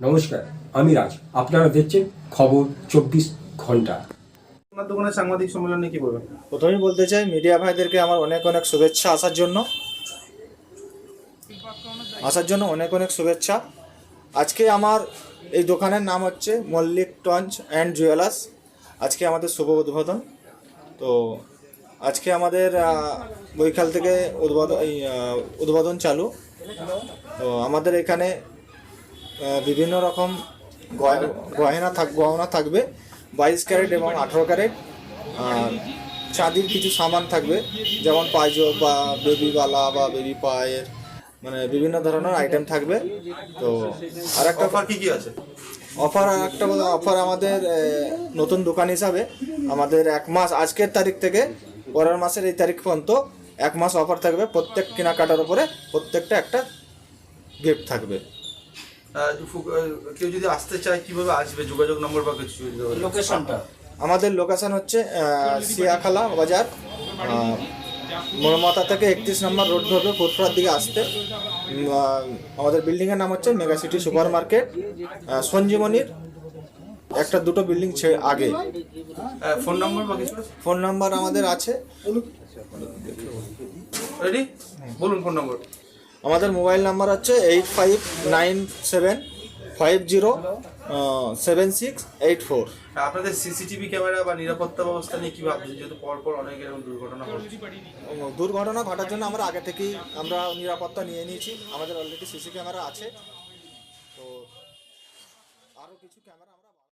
নমস্কার আমি রাজ। আপনারা দেখছেন খবর চব্বিশ ঘণ্টা। আপনার দোকানের সাংবাদিক সম্মেলন কি বলবেন? প্রথমেই বলতে চাই মিডিয়া ভাইদেরকে আমার অনেক অনেক শুভেচ্ছা আসার জন্য। আসার জন্য অনেক অনেক শুভেচ্ছা। আজকে আমার এই দোকানের নাম হচ্ছে মল্লিক টঞ্চ অ্যান্ড জুয়েলার্স। আজকে আমাদের শুভ উদ্বোধন। তো আজকে আমাদের বৈকাল থেকে উদ্বোধন এই উদ্বোধন চালু। তো আমাদের এখানে বিভিন্ন রকম গয়- গয়না থাক গহনা থাকবে বাইশ ক্যারেট এবং আঠেরো ক্যারেট। আর চাঁদির কিছু সামান থাকবে যেমন পাইজো বা বেবি বালা বা বেবি পায়ের মানে বিভিন্ন ধরনের আইটেম থাকবে। তো আর একটা অফার কি কি আছে? অফার আর একটা অফার আমাদের নতুন দোকান হিসাবে আমাদের এক মাস আজকের তারিখ থেকে পরের মাসের এই তারিখ পর্যন্ত এক মাস অফার থাকবে। প্রত্যেক কেনাকাটার উপরে প্রত্যেকটা একটা গিফট থাকবে। কেউ যদি আসতে চায় কীভাবে আসবে? যোগাযোগ নম্বর বা কিছু লোকেশনটা আমাদের লোকেশন হচ্ছে সিয়াখালা বাজার মরমাতা থেকে একত্রিশ নম্বর রোড ধরবে ফুটপাথ দিকে আসতে। আমাদের বিল্ডিংয়ের নাম হচ্ছে মেগা সিটি সুপার মার্কেট সঞ্জীবনীর। একটা দুটো বিল্ডিং ছে আগে। ফোন নম্বর ফোন নাম্বার আমাদের আছে। রেডি বলুন ফোন নম্বর। আমাদের মোবাইল নাম্বার হচ্ছে eight five nine seven five zero seven six eight four. আপনাদের সিসিটিভি ক্যামেরা বা নিরাপত্তা ব্যবস্থা নিয়ে কি ভাবছেন? যেহেতু পর পর অনেক এরকম দুর্ঘটনা ঘটছে। দুর্ঘটনা ঘটার জন্য আমরা আগে থেকেই আমরা নিরাপত্তা নিয়ে নিয়েছি। আমাদের অলরেডি সিসি ক্যামেরা আছে। তো আরও কিছু ক্যামেরা